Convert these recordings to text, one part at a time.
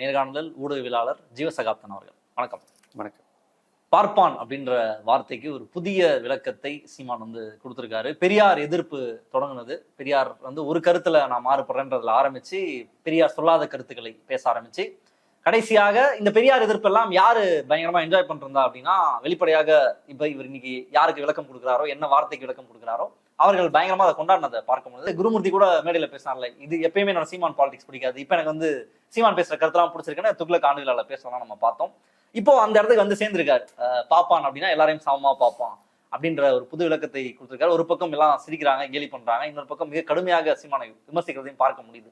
நேர்காணலில் ஊடகவியலாளர் ஜீவசகாப்தன் அவர்கள். வணக்கம். வணக்கம். பார்ப்பான் அப்படின்ற வார்த்தைக்கு ஒரு புதிய விளக்கத்தை சீமான் வந்து கொடுத்திருக்காரு. பெரியார் எதிர்ப்பு தொடங்குனது. பெரியார் வந்து ஒரு கருத்துல நான் மாறுபடுறேன்றதுல ஆரம்பிச்சு பெரியார் சொல்லாத கருத்துக்களை பேச ஆரம்பிச்சு கடைசியாக இந்த பெரியார் எதிர்ப்பெல்லாம் யாரு பயங்கரமா என்ஜாய் பண்றா அப்படின்னா வெளிப்படையாக இப்ப இவர் இன்னைக்கு யாருக்கு விளக்கம் கொடுக்குறாரோ என்ன வார்த்தைக்கு விளக்கம் கொடுக்குறாரோ அவர்கள் பயங்கரமா அதை கொண்டாடினதை பார்க்க முடியுது குருமூர்த்தி கூட மேடையில பேசினார்ல இது எப்பயுமே என்னோட சீமான் பாலிடிக்ஸ் பிடிக்காது. இப்ப எனக்கு வந்து சீமான் பேசுற கருத்தெல்லாம் பிடிச்சிருக்குன்னு துக்ளக் ஆண்டுகளால பேசலாம் நம்ம பார்த்தோம். இப்போ அந்த இடத்துக்கு வந்து சேர்ந்திருக்காரு. பாப்பான் அப்படின்னா எல்லாரையும் சமமா பார்ப்பான் அப்படின்ற ஒரு புது விளக்கத்தை கொடுத்திருக்காரு. ஒரு பக்கம் எல்லாம் சிரிக்கிறாங்க கேலி பண்றாங்க. இன்னொரு பக்கம் மிக கடுமையாக சீமானை விமர்சிக்கிறதையும் பார்க்க முடியுது.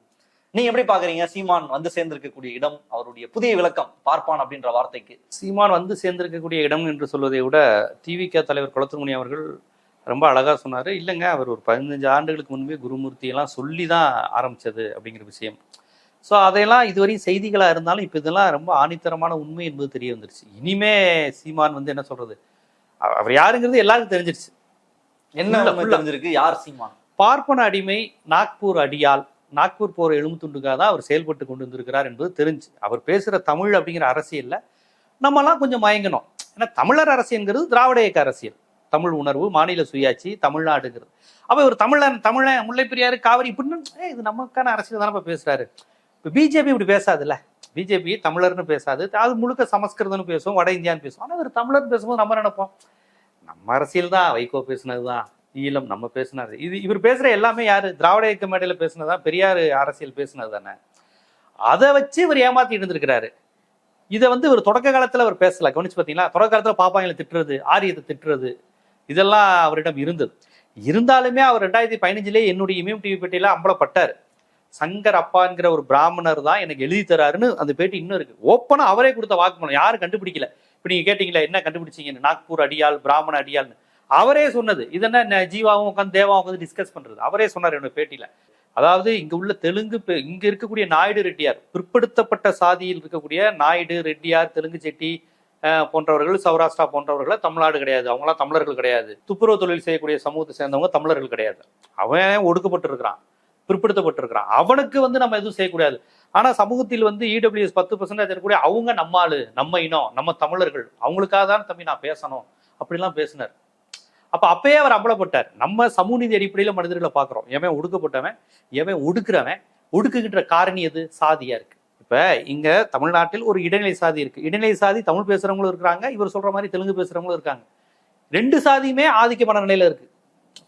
நீங்க எப்படி பாக்குறீங்க சீமான் வந்து சேர்ந்திருக்கக்கூடிய இடம் அவருடைய புதிய விளக்கம் பார்ப்பான் அப்படின்ற வார்த்தைக்கு. சீமான் வந்து சேர்ந்திருக்கக்கூடிய இடம் என்று சொல்வதை விட டிவிக தலைவர் குளத்துமணி அவர்கள் ரொம்ப அழகா சொன்னாரு. இல்லைங்க அவர் ஒரு பதினஞ்சு ஆண்டுகளுக்கு முன்பே குருமூர்த்தி எல்லாம் சொல்லி தான் ஆரம்பிச்சது அப்படிங்கிற விஷயம். ஸோ அதையெல்லாம் இதுவரையும் செய்திகளா இருந்தாலும் இப்போ இதெல்லாம் ரொம்ப ஆணித்தரமான உண்மை என்பது தெரிய வந்துருச்சு. இனிமே சீமான் வந்து என்ன சொல்றது? அவ- அவர் யாருங்கிறது எல்லாருக்கும் தெரிஞ்சிருச்சு. என்ன. தெரிஞ்சிருக்கு? யார் சீமான்? பார்ப்பன அடிமை நாக்பூர் அடியால் நாக்பூர் போற எலும்புத்துண்டுக்காக தான் அவர் செயல்பட்டு கொண்டு வந்திருக்கிறார் என்பது தெரிஞ்சு. அவர் பேசுற தமிழ் அப்படிங்கிற அரசியல்ல நம்மலாம் கொஞ்சம் மயங்கணும். ஏன்னா தமிழர் அரசியல்ங்கிறது திராவிட இயக்க அரசியல். தமிழ் உணர்வு மாநில சுயாட்சி தமிழ்நாடுங்கிறது. அப்போ இவர் தமிழன் தமிழன் முல்லை பெரியாறு காவிரி இப்படின்னு இது நமக்கான அரசியல் தானே இப்போ பேசுறாரு. இப்போ பிஜேபி இப்படி பேசாதுல்ல. பிஜேபி தமிழர்னு பேசாது. அது முழுக்க சமஸ்கிருதம்னு பேசுவோம் வட இந்தியான்னு பேசுவோம். ஆனால் இவர் தமிழர்னு பேசும்போது நம்ம நினைப்போம்? நம்ம அரசியல் தான் வைகோ பேசுனது தான் ஈழம் நம்ம பேசினார் இது இவர் பேசுற எல்லாமே யாரு? திராவிட இயக்க மேடையில் பேசுனதா பெரியார் அரசியல் பேசுனது தானே. அதை வச்சு இவர் ஏமாத்தி இருந்திருக்கிறாரு. இதை வந்து இவர் தொடக்க காலத்தில் அவர் பேசல. கவனிச்சு பார்த்தீங்களா தொடக்க காலத்தில் பாப்பாங்களை திட்டுறது ஆரியத்தை திட்டுறது இதெல்லாம் அவரிடம் இருந்தது. இருந்தாலுமே அவர் ரெண்டாயிரத்தி பதினஞ்சுலேயே என்னுடைய இமயம் டிவி பேட்டியில அம்பலப்பட்டார். சங்கர் அப்பாங்கிற ஒரு பிராமணர் தான் எனக்கு எழுதி தராருன்னு அந்த பேட்டி இன்னும் இருக்கு. ஓப்பனா அவரே கொடுத்த வாக்குமூலம். யாரும் கண்டுபிடிக்கல. இப்ப நீங்க கேட்டீங்களா என்ன கண்டுபிடிச்சீங்கன்னு? நாக்பூர் அடியால் பிராமண அடியாள்னு. அவரே சொன்னது. இதென்ன ந- ஜீவாவும் உட்காந்து தேவாவும் உட்காந்து டிஸ்கஸ் பண்றது? அவரே சொன்னார் என்னோட பேட்டியில. அதாவது இங்க உள்ள தெலுங்கு பெ- இங்க இருக்கக்கூடிய நாயுடு ரெட்டியார் பிற்படுத்தப்பட்ட சாதியில் இருக்கக்கூடிய நாயுடு ரெட்டியார் தெலுங்கு செட்டி போன்றவர்கள் சௌராஷ்டிரா போன்றவர்கள் தமிழ்நாடு கிடையாது. அவங்களாம் தமிழர்கள் கிடையாது. துப்புரவு தொழில் செய்யக்கூடிய சமூகத்தை சேர்ந்தவங்க தமிழர்கள் கிடையாது. அவன் ஒடுக்கப்பட்டிருக்கிறான். பிற்படுத்தப்பட்டிருக்கிறான். அவனுக்கு வந்து நம்ம எதுவும் செய்யக்கூடாது. ஆனால் சமூகத்தில் வந்து இடபிள்யூஎஸ் பத்து பர்சன்டேஜ் இருக்கக்கூடிய அவங்க நம்ம ஆளு நம்ம இனம் நம்ம தமிழர்கள். அவங்களுக்காக தான் தம்பி நான் பேசணும். அப்படிலாம் பேசினார். அப்போ அப்பயே அவர் அம்பலப்பட்டார். நம்ம சமூக நீதி அடிப்படையில் மனிதர்களை பார்க்குறோம். எவன் ஒடுக்கப்பட்டவன்? எவன் ஒடுக்குறவன்? ஒடுக்குகின்ற காரணி எது? சாதியாக இருக்குது இப்போ இங்கே தமிழ்நாட்டில் ஒரு இடைநிலை சாதி இருக்கு. இடைநிலை சாதி தமிழ் பேசுகிறவங்களும் இருக்கிறாங்க இவர் சொல்ற மாதிரி தெலுங்கு பேசுகிறவங்களும் இருக்காங்க. ரெண்டு சாதியுமே ஆதிக்கமான நிலையில் இருக்கு.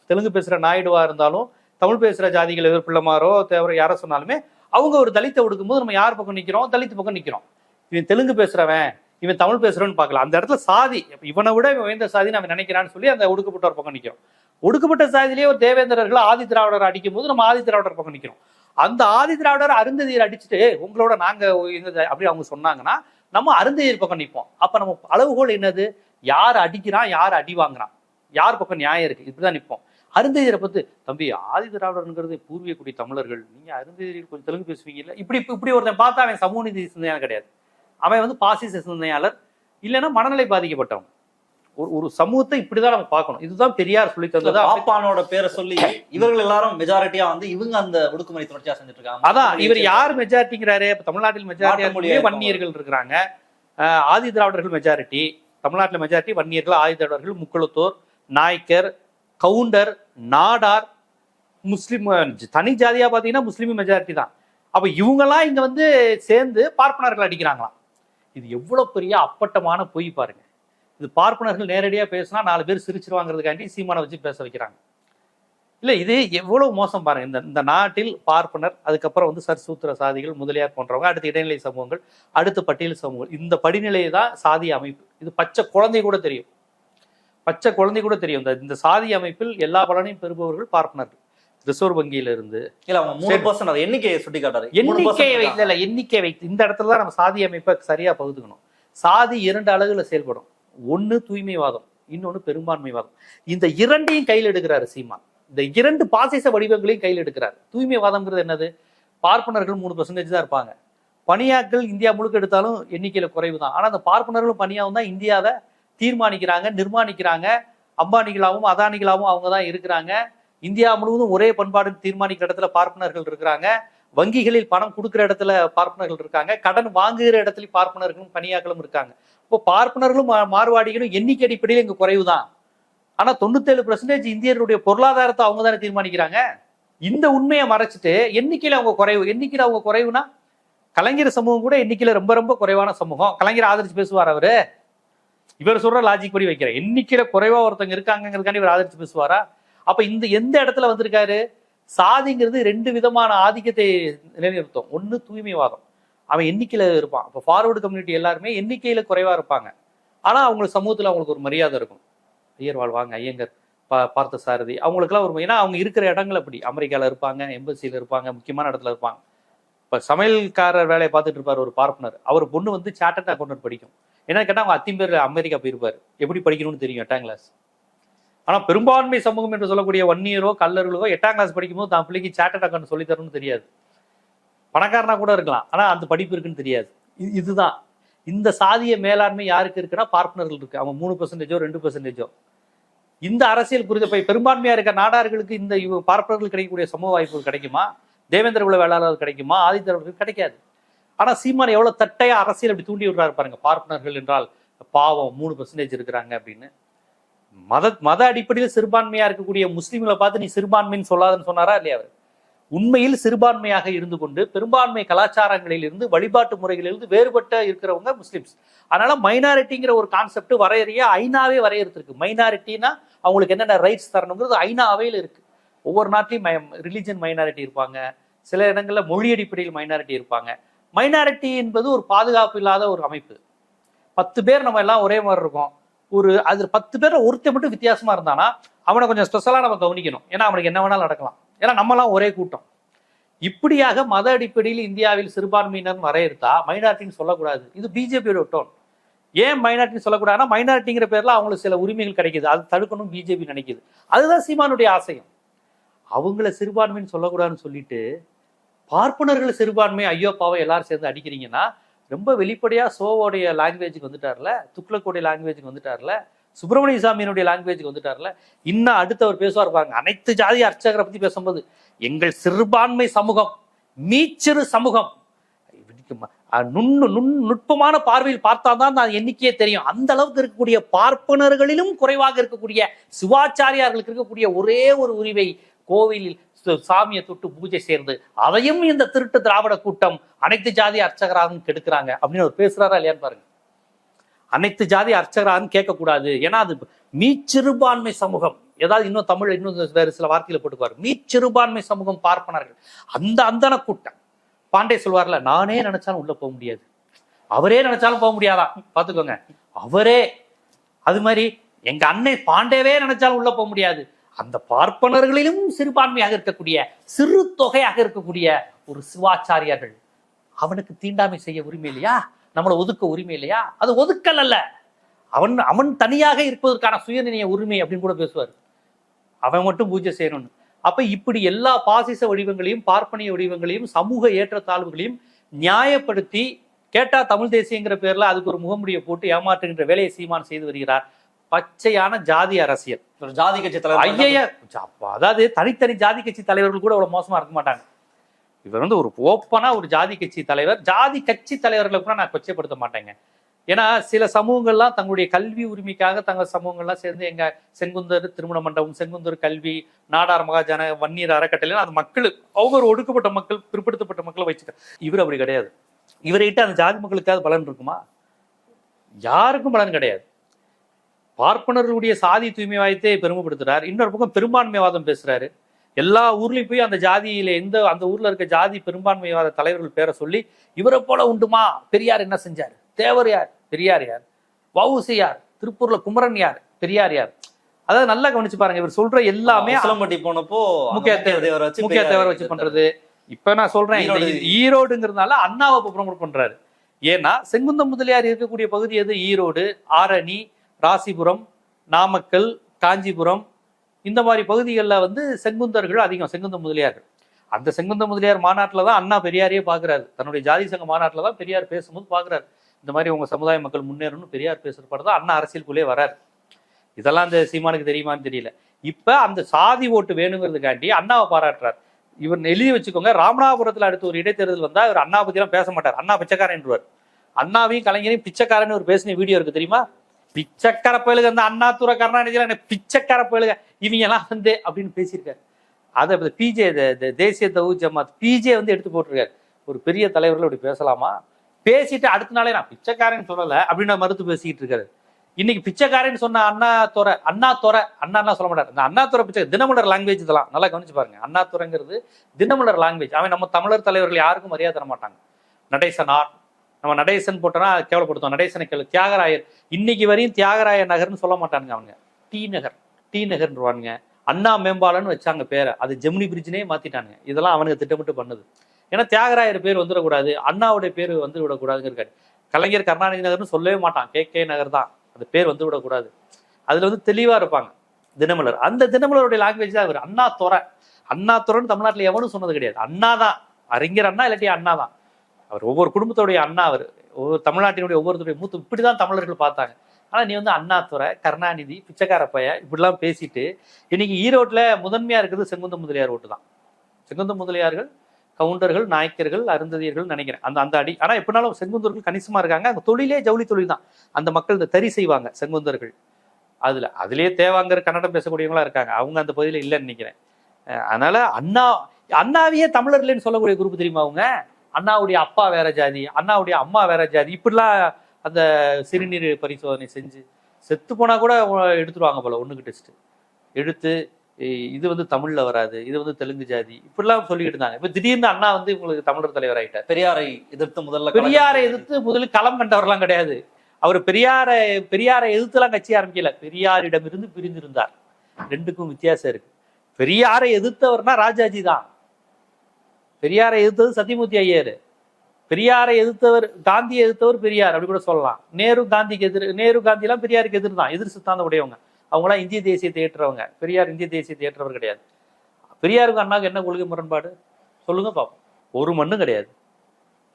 தெலுங்கு பேசுகிற நாயுடுவாக இருந்தாலும் தமிழ் பேசுகிற ஜாதிகள் எதிர் பிள்ளைமாரோ தேவர யாரை சொன்னாலுமே அவங்க ஒரு தலித்தை ஒடுக்கும்போது நம்ம யார் பக்கம் நிற்கிறோம் தலித்து பக்கம் நிற்கிறோம் இவன் தெலுங்கு பேசுறவன் இவன் தமிழ் பேசுகிறோன்னு பார்க்கலாம் அந்த இடத்துல சாதி இவனை விட இவன் உயர்ந்த சாதி அவன் நினைக்கிறான்னு சொல்லி அந்த ஒடுக்கப்பட்டவர் பக்கம் நிற்கிறோம் ஒடுக்கப்பட்ட சாதியிலேயே ஒரு தேவேந்திரர்கள் ஆதி திராவிடர் அடிக்கும் போது நம்ம ஆதி திராவிடர் பக்கம் நிற்கிறோம் அந்த ஆதி திராவிடர் அருந்ததியர் அடிச்சுட்டு உங்களோட நாங்க எங்க அப்படி அவங்க சொன்னாங்கன்னா நம்ம அருந்ததியர் பக்கம் நிற்போம் அப்ப நம்ம அளவுகோல் என்னது? யார் அடிக்கிறான் யார் அடி வாங்குறான்? யார் பக்கம் நியாயம் இருக்கு? இப்படிதான் நிற்போம் அருந்ததியரை பத்து தம்பி ஆதி திராவிடர்ங்கிறது பூர்வீக குடி தமிழர்கள். நீங்க அருந்ததியர் கொஞ்சம் தெலுங்கு பேசுவீங்கல்ல? இப்படி இப்படி ஒருத்தன் பார்த்தா அவன் சமூக நீதி சிந்தனையாளர் கிடையாது. அவன் வந்து பாசிச சிந்தனையாளர். இல்லைன்னா மனநிலை பாதிக்கப்பட்டவன். ஒரு ஒரு சமூகத்தை இப்படிதான் நம்ம பார்க்கணும். இதுதான் பெரியார் சொல்லி தந்தது. பாப்பானோட பேரை சொல்லி இவர்கள் எல்லாரும் மெஜாரிட்டியா வந்து இவங்க அந்த ஒடுக்குமுறை தொடர்ச்சியா செஞ்சுட்டு இருக்காங்க அதான் இவர் யார் மெஜாரிட்டிங்கிறாரு இப்ப தமிழ்நாட்டில் மெஜாரிட்டி. வன்னியர்கள் இருக்கிறாங்க. ஆதி திராவிடர்கள் மெஜாரிட்டி தமிழ்நாட்டில் மெஜாரிட்டி வன்னியர்கள் ஆதி திராவிடர்கள் முக்குளத்தோர் நாய்க்கர் கவுண்டர் நாடார் முஸ்லீம் தனி ஜாதியா பாத்தீங்கன்னா முஸ்லீம் மெஜாரிட்டி தான். அப்ப இவங்கெல்லாம் இங்க வந்து சேர்ந்து பார்ப்பனர்கள் அடிக்கிறாங்களாம். இது எவ்வளவு பெரிய அப்பட்டமான பொய் பாருங்க. இது பார்ப்பனர்கள் நேரடியா பேசினா நாலு பேர் சிரிச்சிருவாங்கிறதுக்காண்டி சீமானை வச்சு பேச வைக்கிறாங்க. இல்ல இது எவ்வளவு மோசம் பாருங்க. இந்த இந்த நாட்டில் பார்ப்பனர் அதுக்கப்புறம் வந்து சர்சூத்திர சாதிகள் முதலியார் போன்றவங்க அடுத்து இடைநிலை சமூகங்கள் அடுத்து பட்டியல் சமூகங்கள். இந்த படிநிலையை தான் சாதி அமைப்பு. இது பச்சை குழந்தை கூட தெரியும். பச்சை குழந்தை கூட தெரியும். இந்த இந்த சாதி அமைப்பில் எல்லா பலனையும் பெறுபவர்கள் பார்ப்பனர்கள். ரிசர்வ் வங்கியில இருந்து இல்ல அவங்க மூணு சரி. பர்சன்ட் அதை எண்ணிக்கையை சுட்டி காட்டாரு மூணு எண்ணிக்கை percent வைத்து இல்ல எண்ணிக்கை வைத்து. இந்த இடத்துல தான் நம்ம சாதி அமைப்பை சரியா பகுத்துக்கணும். சாதி இரண்டு அழகுல செயல்படும். ஒன்று தூய்மைவாதம் இன்னொன்னு பெரும்பான்மைவாதம். இந்த இரண்டையும் கையில் எடுக்கிறாரு சீமான். இந்த இரண்டு பாசிச வடிவங்களையும் கையில் எடுக்கிறார். தூய்மைவாதம்ங்கிறது என்னது? பார்ப்பனர்கள் மூணு பர்சன்டேஜ் தான் இருப்பாங்க. பணியாக்கள் இந்தியா முழுக்க எடுத்தாலும் எண்ணிக்கையில் குறைவு தான் ஆனால் அந்த பார்ப்பனர்களும் பணியாகவும் தான் இந்தியாவை தீர்மானிக்கிறாங்க நிர்மாணிக்கிறாங்க. அம்பானிகளாகவும் அதானிகளாகவும் அவங்க தான் இருக்கிறாங்க. இந்தியா முழுவதும் ஒரே பண்பாடு தீர்மானிக்கிற இடத்துல பார்ப்பனர்கள் இருக்கிறாங்க. வங்கிகளில் பணம் கொடுக்குற இடத்துல பார்ப்பனர்கள் இருக்காங்க கடன் வாங்குகிற இடத்துல பார்ப்பனர்களும் பணியாக்களும் இருக்காங்க. இப்போ பார்ப்பனர்களும் மா- மார்வாடிகளும் எண்ணிக்கை அடிப்படையில் இங்க குறைவு தான் ஆனா தொண்ணூத்தேழு பர்சன்டேஜ் இந்தியருடைய பொருளாதாரத்தை அவங்க தானே தீர்மானிக்கிறாங்க? இந்த உண்மையை மறைச்சிட்டு எண்ணிக்கையில அவங்க குறைவு எண்ணிக்கையில அவங்க குறைவுனா கலைஞர் சமூகம் கூட எண்ணிக்கையில ரொம்ப ரொம்ப குறைவான சமூகம். கலைஞர் ஆதரிச்சு பேசுவார் அவரு. இவர் சொல்ற லாஜிக் படி வைக்கிற எண்ணிக்கையில குறைவா ஒருத்தங்க இருக்காங்கிறதுக்காண்டி இவர் ஆதரிச்சு பேசுவாரா? அப்ப இந்த எந்த இடத்துல வந்திருக்காரு? சாதிங்கிறது ரெண்டு விதமான ஆதிக்கத்தை நிலைநிறுத்தும். ஒண்ணு தூய்மைவாதம். அவன் எண்ணிக்கையில இருப்பான். இப்போ ஃபார்வர்டு கம்யூனிட்டி எல்லாருமே எண்ணிக்கையில குறைவா இருப்பாங்க. ஆனா அவங்களுக்கு சமூகத்துல அவங்களுக்கு ஒரு மரியாதை இருக்கும். ஐயர் வாழ்வாங்க ஐயங்கர் பா பார்த்த சாரதி அவங்களுக்குலாம் ஒரு ஏன்னா அவங்க இருக்கிற இடங்கள் அப்படி. அமெரிக்கால இருப்பாங்க எம்பசியில் இருப்பாங்க முக்கியமான இடத்துல இருப்பாங்க. இப்போ சமையல்காரர் வேலையை பார்த்துட்டு இருப்பார் ஒரு பார்ப்பனர். அவர் பொண்ணு வந்து சார்ட்டர்ட் அக்கௌண்டன்ட் படிக்கும். என்னன்னு கேட்டால் அவங்க அத்தின் பேர் அமெரிக்கா போயிருப்பார். எப்படி படிக்கணும்னு தெரியும் எட்டாம் கிளாஸ் ஆனால் பெரும்பான்மை சமூகம் என்று சொல்லக்கூடிய வன்னியரோ கல்லர்களோ எட்டாம் கிளாஸ் படிக்கும்போது தான் பிள்ளைக்கு சார்ட்டர்ட் அக்கௌண்ட் சொல்லி தரணும்னு தெரியாது. பணக்காரனா கூட இருக்கலாம். ஆனால் அந்த படிப்பு இருக்குன்னு தெரியாது. இது இதுதான். இந்த சாதிய மேலாண்மை யாருக்கு இருக்குன்னா பார்ப்பனர்கள் இருக்கு. அவங்க மூணு பர்சன்டேஜோ ரெண்டு பர்சன்டேஜோ இந்த அரசியல் குறித்த போய் பெரும்பான்மையா இருக்க நாடார்களுக்கு இந்த பார்ப்பனர்கள் கிடைக்கக்கூடிய சமூக வாய்ப்புகள் கிடைக்குமா? தேவேந்திர குல வேளாளர் கிடைக்குமா? ஆதித்தரவர்களுக்கு கிடைக்காது. ஆனா சீமான் எவ்வளவு தட்டையா அரசியல் அப்படி தூண்டி விடுறாரு பாருங்க. பார்ப்பனர்கள் என்றால் பாவம் மூணு பர்சன்டேஜ் இருக்கிறாங்க அப்படின்னு. மத மத அடிப்படையில் சிறுபான்மையா இருக்கக்கூடிய முஸ்லீம்களை பார்த்து நீ சிறுபான்மைன்னு சொல்லாதுன்னு சொன்னாரா இல்லையா அவர்? உண்மையில் சிறுபான்மையாக இருந்து கொண்டு பெரும்பான்மை கலாச்சாரங்களில் இருந்து வழிபாட்டு முறைகளிலிருந்து வேறுபட்ட இருக்கிறவங்க முஸ்லிம்ஸ். அதனால மைனாரிட்டிங்கிற ஒரு கான்செப்ட் வரையறைய ஐநாவே வரையறுத்திருக்கு. மைனாரிட்டினா அவங்களுக்கு என்னென்ன ரைட்ஸ் தரணுங்கிறது ஐநா அவையில் இருக்கு. ஒவ்வொரு நாட்டிலையும் ரிலிஜன் மைனாரிட்டி இருப்பாங்க. சில இடங்களில் மொழி அடிப்படையில் மைனாரிட்டி இருப்பாங்க. மைனாரிட்டி என்பது ஒரு பாதுகாப்பு இல்லாத ஒரு அமைப்பு. பத்து பேர் நம்ம எல்லாம் ஒரே மாதிரி இருக்கோம். ஒரு அது பத்து பேர் ஒருத்தன் மட்டும் வித்தியாசமா இருந்தானா அவனை கொஞ்சம் ஸ்பெஷலா நம்ம கவனிக்கணும். ஏன்னா அவனுக்கு என்ன வேணாலும் நடக்கலாம். ஏன்னா நம்மலாம் ஒரே கூட்டம். இப்படியாக மத அடிப்படையில் இந்தியாவில் சிறுபான்மையினர் வரையறுத்தா மைனாரிட்டின்னு சொல்லக்கூடாது. இது பிஜேபியோட டோன் ஏன் மைனாரிட்டின்னு சொல்லக்கூடாதுன்னா மைனாரிட்டிங்கிற பேர்ல அவங்களுக்கு சில உரிமைகள் கிடைக்குது. அது தடுக்கணும் பிஜேபி நினைக்குது. அதுதான் சீமானுடைய ஆசையம். அவங்கள சிறுபான்மைன்னு சொல்லக்கூடாதுன்னு சொல்லிட்டு பார்ப்பனர்கள் சிறுபான்மை ஐயோ பாவம் எல்லாரும் சேர்ந்து அடிக்கிறீங்கன்னா ரொம்ப வெளிப்படையா சோவோடைய லாங்குவேஜுக்கு வந்துட்டார்ல துக்ளக்கோடைய லாங்குவேஜுக்கு வந்துட்டார்ல சுப்பிரமணிய சாமியினுடைய லாங்குவேஜுக்கு வந்துட்டார்ல இன்னும் அடுத்தவர் பேசுவார் பாருங்க அனைத்து ஜாதி அர்ச்சகரை பத்தி பேசும்போது எங்கள் சிறுபான்மை சமூகம் மீச்சிறு சமூகம். நுண்ணு நுண் நுட்பமான பார்வையில் பார்த்தாதான் நான் எண்ணிக்கையே தெரியும். அந்த அளவுக்கு இருக்கக்கூடிய பார்ப்பனர்களிலும் குறைவாக இருக்கக்கூடிய சிவாச்சாரியார்களுக்கு இருக்கக்கூடிய ஒரே ஒரு உரிமை கோவிலில் சாமியை தொட்டு பூஜை சேர்ந்து அதையும் இந்த திருட்டு திராவிட கூட்டம் அனைத்து ஜாதி அர்ச்சகராகவும் கெடுக்கிறாங்க அப்படின்னு அவர் பேசுறாரா இல்லையான்னு பாருங்க. அனைத்து ஜாதி அர்ச்சகராகவும் கேட்கக்கூடாது. ஏன்னா அது மீச்சிறுபான்மை சமூகம். ஏதாவது இன்னும் தமிழ் இன்னும் வேறு சில வார்த்தையில போட்டுக்குவார். மீச்சிறுபான்மை சமூகம் பார்ப்பனர்கள். அந்த அந்தன கூட்டம். பாண்டே சொல்வார்ல நானே நினைச்சாலும் உள்ள போக முடியாது. அவரே நினைச்சாலும் போக முடியாதான். பாத்துக்கோங்க அவரே. அது மாதிரி எங்க அன்னை பாண்டேவே நினைச்சாலும் உள்ள போக முடியாது. அந்த பார்ப்பனர்களிலும் சிறுபான்மையாக இருக்கக்கூடிய சிறு தொகையாக இருக்கக்கூடிய ஒரு சிவாச்சாரியார்கள் அவனுக்கு தீண்டாமை செய்ய உரிமை இல்லையா? நம்மளை ஒதுக்க உரிமை இல்லையா? அது ஒதுக்கல் அல்ல. அவன் அவன் தனியாக இருப்பதற்கான சுயநினைய உரிமை அப்படின்னு கூட பேசுவார். அவன் மட்டும் பூஜை செய்யணும்னு. அப்ப இப்படி எல்லா பாசிச வடிவங்களையும் பார்ப்பனிய வடிவங்களையும் சமூக ஏற்றத்தாழ்வுகளையும் நியாயப்படுத்தி கேட்டா தமிழ் தேசியங்கிற பேர்ல அதுக்கு ஒரு முகமுடியை போட்டு ஏமாற்றுகின்ற வேலையை சீமான் செய்து வருகிறார். பச்சையான ஜாதி அரசியல். ஜாதி கட்சி தலைவர் ஐய அதாவது தனித்தனி ஜாதி கட்சி தலைவர்கள் கூட அவ்வளவு மோசமா இருக்க மாட்டாங்க. இவர் வந்து ஒரு ஓப்பனா ஒரு ஜாதி கட்சி தலைவர். ஜாதி கட்சி தலைவர்களை கூட நான் கொச்சைப்படுத்த மாட்டேங்க. ஏன்னா சில சமூகங்கள்லாம் தங்களுடைய கல்வி உரிமைக்காக தங்கள் சமூகங்கள்லாம் சேர்ந்து எங்க செங்குந்தர் திருமண மண்டபம் செங்குந்தர் கல்வி நாடார் மகாஜன வன்னியர் அறக்கட்டளை அது மக்கள் ஒவ்வொரு ஒடுக்கப்பட்ட மக்கள் பிற்படுத்தப்பட்ட மக்களை வச்சுக்க. இவர் அப்படி கிடையாது. இவர்கிட்ட அந்த ஜாதி மக்களுக்காவது பலன் இருக்குமா? யாருக்கும் பலன் கிடையாது. பார்ப்பனர்களுடைய சாதி தூய்மை வாய்த்தே பெருமைப்படுத்துறார். இன்னொரு பக்கம் பெரும்பான்மைவாதம் பேசுறாரு. எல்லா ஊர்லயும் போய் அந்த ஜாதியில எந்த அந்த ஊர்ல இருக்க ஜாதி பெரும்பான்மைவாத தலைவர்கள் பேரை சொல்லி இவரை போல உண்டுமா? பெரியார் என்ன செஞ்சார்? தேவர் யார்? பெரியார் யார்? வவுசி யார்? திருப்பூர்ல குமரன் யார்? பெரியார் யார்? அதாவது நல்லா கவனிச்சு பாருங்க. இவர் சொல்ற எல்லாமே உசிலம்பட்டி போனப்போ முக்கிய தேவரை வச்சு முக்கிய தேவரை வச்சு பண்றது. இப்ப நான் சொல்றேன். ஈரோடுங்கிறதுனால அண்ணாவை ப்ரொமோட் பண்றாரு. ஏன்னா செங்குந்த முதலியார் இருக்கக்கூடிய பகுதி எது? ஈரோடு ஆரணி ராசிபுரம் நாமக்கல் காஞ்சிபுரம் இந்த மாதிரி பகுதிகளில் வந்து செங்குந்தர்கள் அதிகம் செங்குந்த முதலியார்கள். அந்த செங்குந்த முதலியார் மாநாட்டில் தான் அண்ணா பெரியாரையே பார்க்குறாரு. தன்னுடைய ஜாதி சங்க மாநாட்டில் தான் பெரியார் பேசும்போது பார்க்குறாரு. இந்த மாதிரி உங்க சமுதாய மக்கள் முன்னேறணும்னு பெரியார் பேசுறப்பட தான் அண்ணா அரசியலுக்குள்ளே வராரு. இதெல்லாம் அந்த சீமானுக்கு தெரியுமான்னு தெரியல. இப்ப அந்த சாதி ஓட்டு வேணுங்கிறதுக்காண்டி அண்ணாவை பாராட்டுறார். இவர் எழுதி வச்சுக்கோங்க ராமநாதபுரத்தில் அடுத்து ஒரு இடைத்தேர்தல் வந்தால் இவர் அண்ணா பத்திலாம் பேச மாட்டார். அண்ணா பிச்சைக்காரன் என்றுவார். அண்ணாவையும் கலைஞரையும் பிச்சைக்காரன் ஒரு பேசின வீடியோ இருக்கு தெரியுமா? பிச்சைக்கார பயலுக அந்த அண்ணாதுரை கருணாநிதியில் என்ன பிச்சைக்கார பயலுக இவங்க எல்லாம் வந்து அப்படின்னு பேசியிருக்காரு. அதை பிஜே தேசிய தவு ஜமாத் பிஜே வந்து எடுத்து போட்டிருக்காரு. ஒரு பெரிய தலைவர்கள் இப்படி பேசலாமா? பேசிட்டு அடுத்த நாளே நான் பிச்சைக்காரன் சொல்லலை அப்படின்னு மறுத்து பேசிக்கிட்டு இருக்காரு. இன்னைக்கு பிச்சைக்காரன் சொன்ன அண்ணா துறை அண்ணா துறை அண்ணா சொல்ல மாட்டார். இந்த அண்ணா துறை பிச்சை தினமலர் லாங்குவேஜ் இதெல்லாம் நல்லா கவனிச்சு பாருங்க. அண்ணா துறைங்கிறது தினமலர் லாங்குவேஜ் அவன் நம்ம தமிழர் தலைவர்கள் யாருக்கும் மரியாதை தர மாட்டாங்க. நடேசனார் நம்ம நடேசன் போட்டோன்னா கேவலப்படுத்துவோம் நடேசனை கேள்வி தியாகராயர். இன்னைக்கு வரையும் தியாகராய நகர்னு சொல்ல மாட்டானுங்க அவங்க. டி நகர். டி நகர்ன்றவானுங்க. அண்ணா மேம்பாலன்னு வச்சாங்க பேரை. அது ஜெமினி பிரிட்ஜ்னே மாத்திட்டானுங்க இதெல்லாம் அவனுக்கு திட்டமிட்டு பண்ணுது. ஏன்னா தியாகராயர் பேர் வந்துடக்கூடாது. அண்ணாவுடைய பேர் வந்து விடக்கூடாதுங்கிறாரு கலைஞர் கருணாநிதி நகர்னு சொல்லவே மாட்டான். கே கே நகர் தான். அந்த பேர் வந்து விடக்கூடாது அதுல வந்து தெளிவா இருப்பாங்க தினமலர். அந்த தினமலருடைய லாங்குவேஜ் தான் இவர். அண்ணா துறை. அண்ணா துறைன்னு தமிழ்நாட்டில் எவனும் சொன்னது கிடையாது. அண்ணா தான் அறிஞர் அண்ணா இல்லாட்டி அண்ணா தான் அவர் ஒவ்வொரு குடும்பத்தோடைய அண்ணா அவர் ஒவ்வொரு தமிழ்நாட்டினுடைய ஒவ்வொருத்தருடைய மூத்த இப்படிதான் தமிழர்கள் பார்த்தாங்க. ஆனால் நீ வந்து அண்ணாத்துறை கருணாநிதி பிச்சைக்கார பைய இப்படிலாம் பேசிட்டு இன்னைக்கு ஈரோட்டில் முதன்மையாக இருக்கிறது செங்குந்த முதலியார் ஓட்டு தான். செங்குந்த முதலியார்கள் கவுண்டர்கள் நாயக்கர்கள் அருந்ததியர்கள் நினைக்கிறேன். அந்த அந்த அடி ஆனால் எப்படினாலும் செங்குந்தர்கள் கணிசமாக இருக்காங்க. அந்த தொழிலே ஜவுளி தொழில் தான். அந்த மக்கள் இந்த தறி செய்வாங்க செங்குந்தர்கள். அதில் அதுலயே தேவாங்கிற கன்னடம் பேசக்கூடியவங்களா இருக்காங்க. அவங்க அந்த பகுதியில் இல்லைன்னு நினைக்கிறேன். அதனால் அதனால அண்ணா அண்ணாவையே தமிழர் சொல்லக்கூடிய குரூப் தெரியுமா அவங்க? அண்ணாவுடைய அப்பா வேற ஜாதி அண்ணாவுடைய அம்மா வேற ஜாதி இப்படிலாம் அந்த சிறுநீர் பரிசோதனை செஞ்சு செத்து போனா கூட எடுத்துருவாங்க போல ஒண்ணுக்கு டெஸ்ட் எடுத்து இது வந்து தமிழ்ல வராது இது வந்து தெலுங்கு ஜாதி இப்படிலாம் சொல்லிட்டு இருந்தாங்க. இப்ப திடீர்னு அண்ணா வந்து உங்களுக்கு தமிழர் தலைவர் ஆயிட்டார். பெரியாரை எதிர்த்து முதல்ல பெரியாரை எதிர்த்து முதலில் களம் கண்டவர்லாம் கிடையாது. அவர் பெரியாரை பெரியாரை எதிர்த்துலாம் கட்சி ஆரம்பிக்கல. பெரியாரிடமிருந்து பிரிந்திருந்தார். ரெண்டுக்கும் வித்தியாசம் இருக்கு. பெரியாரை எதிர்த்தவர்னா ராஜாஜி தான். பெரியாரை எதிர்த்தது சத்தியமூர்த்தி ஐயர். பெரியாரை எதிர்த்தவர் காந்தியை எதிர்த்தவர் பெரியார் அப்படி கூட சொல்லலாம். நேரு காந்திக்கு எதிர் நேரு காந்திலாம் பெரியாருக்கு எதிர் தான். எதிர் சித்தாந்தம் உடையவங்க. அவங்களாம் இந்திய தேசியத்தை ஏற்றவங்க பெரியார் இந்திய தேசியத்தை ஏற்றவர் கிடையாது. பெரியாருக்கு அண்ணாவுக்கு என்ன கொள்கை முரண்பாடு? சொல்லுங்க பார்ப்போம் ஒரு மண்ணும் கிடையாது.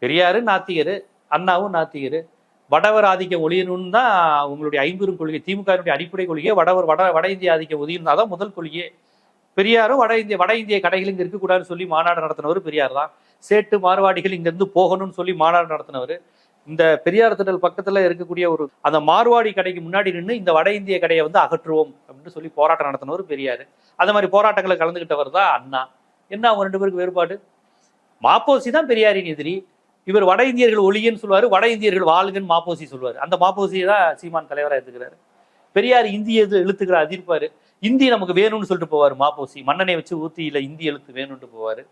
பெரியாரு நாத்திகர் அண்ணாவும் நாத்திகர். வடவர் ஆதிக்கம் ஒழியணும்னு தான் உங்களுடைய ஐம்பெரும் கொள்கை திமுகவினுடைய அடிப்படை கொள்கையே வடவர் வட வட இந்திய ஆதிக்கம் ஒழியணும் தான் முதல் கொள்கையே. பெரியாரும் வட இந்திய வட இந்திய கடைகள் இங்க இருக்கக்கூடாதுன்னு சொல்லி மாநாடு நடத்தினவர் பெரியார் தான் சேட்டு மார்வாடிகள் இங்கிருந்து போகணும்னு சொல்லி மாநாடு நடத்தினவர். இந்த பெரியார் திடல் பக்கத்துல இருக்கக்கூடிய ஒரு அந்த மார்வாடி கடைக்கு முன்னாடி நின்று இந்த வட இந்திய கடையை வந்து அகற்றுவோம் அப்படின்னு சொல்லி போராட்டம் நடத்தினவர் பெரியார். அந்த மாதிரி போராட்டங்களை கலந்துகிட்டவர் தான் அண்ணா. என்ன அவங்க ரெண்டு பேருக்கு வேறுபாடு? மாப்போசி தான் பெரியாரின் எதிரி. இவர் வட இந்தியர்கள் ஒளியன்னு சொல்லுவார் வட இந்தியர்கள் வாழ்கன்னு மாப்போசி சொல்லுவார். அந்த மாப்போசியை தான் சீமான் தலைவராக எடுத்துக்கிறாரு பெரியார் இந்திய இது எழுத்துக்கிற அதிர்ப்பாரு. இந்தி நமக்கு வேணும்னு சொல்லிட்டு போவார் மாப்போசி. மன்னனை வச்சு ஊத்தியில இந்தி எழுத்து வேணும்னு போவாரு.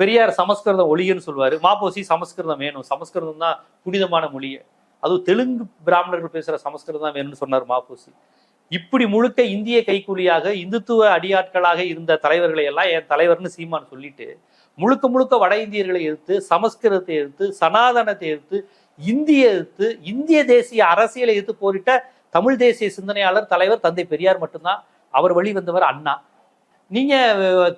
பெரியார் சமஸ்கிருதம் ஒளியன்னு சொல்லுவாரு மாப்போசி சமஸ்கிருதம் வேணும். சமஸ்கிருதம் தான் புனிதமான மொழி அதுவும் தெலுங்கு பிராமணர்கள் பேசுற சமஸ்கிருதம் தான் வேணும்னு சொன்னார் மாப்போசி. இப்படி முழுக்க இந்திய கைக்கூலியாக இந்துத்துவ அடியாட்களாக இருந்த தலைவர்களை எல்லாம் என் தலைவர்னு சீமான் சொல்லிட்டு முழுக்க முழுக்க வட இந்தியர்களை எதிர்த்து சமஸ்கிருதத்தை எதிர்த்து சனாதனத்தை எதிர்த்து இந்திய எதிர்த்து இந்திய தேசிய அரசியலை எதிர்த்து போரிட்ட தமிழ் தேசிய சிந்தனையாளர் தலைவர் தந்தை பெரியார் மட்டும்தான். அவர் வழி வந்தவர் அண்ணா. நீங்க